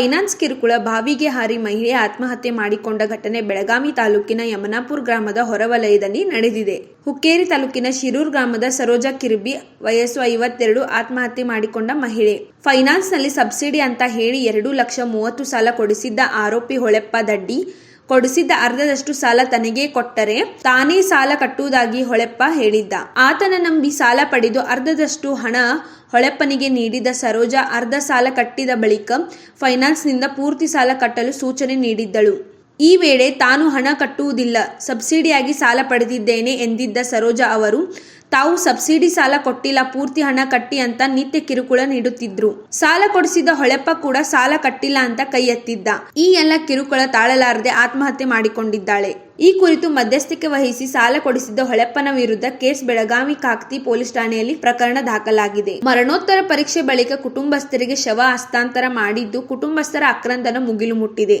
Finance ಕಿರುಕುಳ, ಬಾವಿಗೆ ಹಾರಿ ಮಹಿಳೆ ಆತ್ಮಹತ್ಯೆ ಮಾಡಿಕೊಂಡ ಘಟನೆ ಬೆಳಗಾವಿ ತಾಲೂಕಿನ ಯಮನಾಪುರ ಗ್ರಾಮದ ಹೊರವಲಯದಲ್ಲಿ ನಡೆದಿದೆ. ಹುಕ್ಕೇರಿ ತಾಲೂಕಿನ ಶಿರೂರ್ ಗ್ರಾಮದ ಸರೋಜಾ ಕಿರ್ಬಿ ವಯಸ್ಸು ಐವತ್ತೆರಡು ಆತ್ಮಹತ್ಯೆ ಮಾಡಿಕೊಂಡ ಮಹಿಳೆ. ಫೈನಾನ್ಸ್ನಲ್ಲಿ ಸಬ್ಸಿಡಿ ಅಂತ ಹೇಳಿ ಎರಡು ಲಕ್ಷ ಮೂವತ್ತು ಸಾಲ ಕೊಡಿಸಿದ್ದ ಆರೋಪಿ ಹೊಳೆಪ್ಪ ದಡ್ಡಿ ಕೊಡಿಸಿದ್ದ ಅರ್ಧದಷ್ಟು ಸಾಲ ತನಗೇ ಕೊಟ್ಟರೆ ತಾನೇ ಸಾಲ ಕಟ್ಟುವುದಾಗಿ ಹೊಳೆಪ್ಪ ಹೇಳಿದ್ದ. ಆತನ ನಂಬಿ ಸಾಲ ಪಡೆದು ಅರ್ಧದಷ್ಟು ಹಣ ಹೊಳೆಪ್ಪನಿಗೆ ನೀಡಿದ ಸರೋಜಾ ಅರ್ಧ ಸಾಲ ಕಟ್ಟಿದ ಬಳಿಕ ಫೈನಾನ್ಸ್ನಿಂದ ಪೂರ್ತಿ ಸಾಲ ಕಟ್ಟಲು ಸೂಚನೆ ನೀಡಿದ್ದಳು. ಈ ವೇಳೆ ತಾನು ಹಣ ಕಟ್ಟುವುದಿಲ್ಲ. ಸಬ್ಸಿಡಿಯಾಗಿ ಸಾಲ ಪಡೆದಿದ್ದೇನೆ ಎಂದಿದ್ದ ಸರೋಜಾ ಅವರು, ತಾವು ಸಬ್ಸಿಡಿ ಸಾಲ ಕೊಟ್ಟಿಲ್ಲ, ಪೂರ್ತಿ ಹಣ ಕಟ್ಟಿ ಅಂತ ನಿತ್ಯ ಕಿರುಕುಳ ನೀಡುತ್ತಿದ್ರು. ಸಾಲ ಕೊಡಿಸಿದ ಹೊಳೆಪ್ಪ ಕೂಡ ಸಾಲ ಕಟ್ಟಿಲ್ಲ ಅಂತ ಕೈ ಎತ್ತಿದ್ದ. ಈ ಎಲ್ಲ ಕಿರುಕುಳ ತಾಳಲಾರದೆ ಆತ್ಮಹತ್ಯೆ ಮಾಡಿಕೊಂಡಿದ್ದಾಳೆ. ಈ ಕುರಿತು ಮಧ್ಯಸ್ಥಿಕೆ ವಹಿಸಿ ಸಾಲ ಕೊಡಿಸಿದ್ದ ಹೊಳೆಪ್ಪನ ವಿರುದ್ಧ ಕೇಸ್ ಬೆಳಗಾವಿ ಕಾಕ್ತಿ ಪೊಲೀಸ್ ಠಾಣೆಯಲ್ಲಿ ಪ್ರಕರಣ ದಾಖಲಾಗಿದೆ. ಮರಣೋತ್ತರ ಪರೀಕ್ಷೆ ಬಳಿಕ ಕುಟುಂಬಸ್ಥರಿಗೆ ಶವ ಹಸ್ತಾಂತರ ಮಾಡಿದ್ದು ಕುಟುಂಬಸ್ಥರ ಆಕ್ರಂದನ ಮುಗಿಲು ಮುಟ್ಟಿದೆ.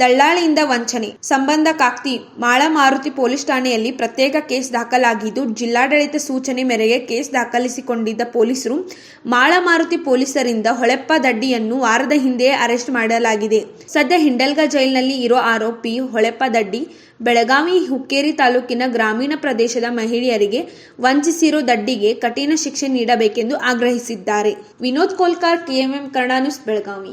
ದಳ್ಳಾಳಿಯಿಂದ ವಂಚನೆ. ಸಂಬಂಧ ಕಾಕ್ತಿ ಮಾಳ ಮಾರುತಿ ಪೊಲೀಸ್ ಠಾಣೆಯಲ್ಲಿ ಪ್ರತ್ಯೇಕ ಕೇಸ್ ದಾಖಲಾಗಿದ್ದು, ಜಿಲ್ಲಾಡಳಿತ ಸೂಚನೆ ಮೇರೆಗೆ ಕೇಸ್ ದಾಖಲಿಸಿಕೊಂಡಿದ್ದ ಪೊಲೀಸರು ಮಾಳ ಮಾರುತಿ ಪೊಲೀಸರಿಂದ ಹೊಳೆಪ್ಪ ದಡ್ಡಿಯನ್ನು ವಾರದ ಹಿಂದೆಯೇ ಅರೆಸ್ಟ್ ಮಾಡಲಾಗಿದೆ. ಸದ್ಯ ಹಿಂಡಲ್ಗ ಜೈಲಿನಲ್ಲಿ ಇರೋ ಆರೋಪಿ ಹೊಳೆಪ್ಪ ದಡ್ಡಿ, ಬೆಳಗಾವಿ ಹುಕ್ಕೇರಿ ತಾಲೂಕಿನ ಗ್ರಾಮೀಣ ಪ್ರದೇಶದ ಮಹಿಳೆಯರಿಗೆ ವಂಚಿಸಿರೋ ದಡ್ಡಿಗೆ ಕಠಿಣ ಶಿಕ್ಷೆ ನೀಡಬೇಕೆಂದು ಆಗ್ರಹಿಸಿದ್ದಾರೆ. ವಿನೋದ್ ಕೋಲ್ಕಾರ್ ಕೆಎಂಎಂ ಕರ್ಣಾನುಸ್ ಬೆಳಗಾವಿ.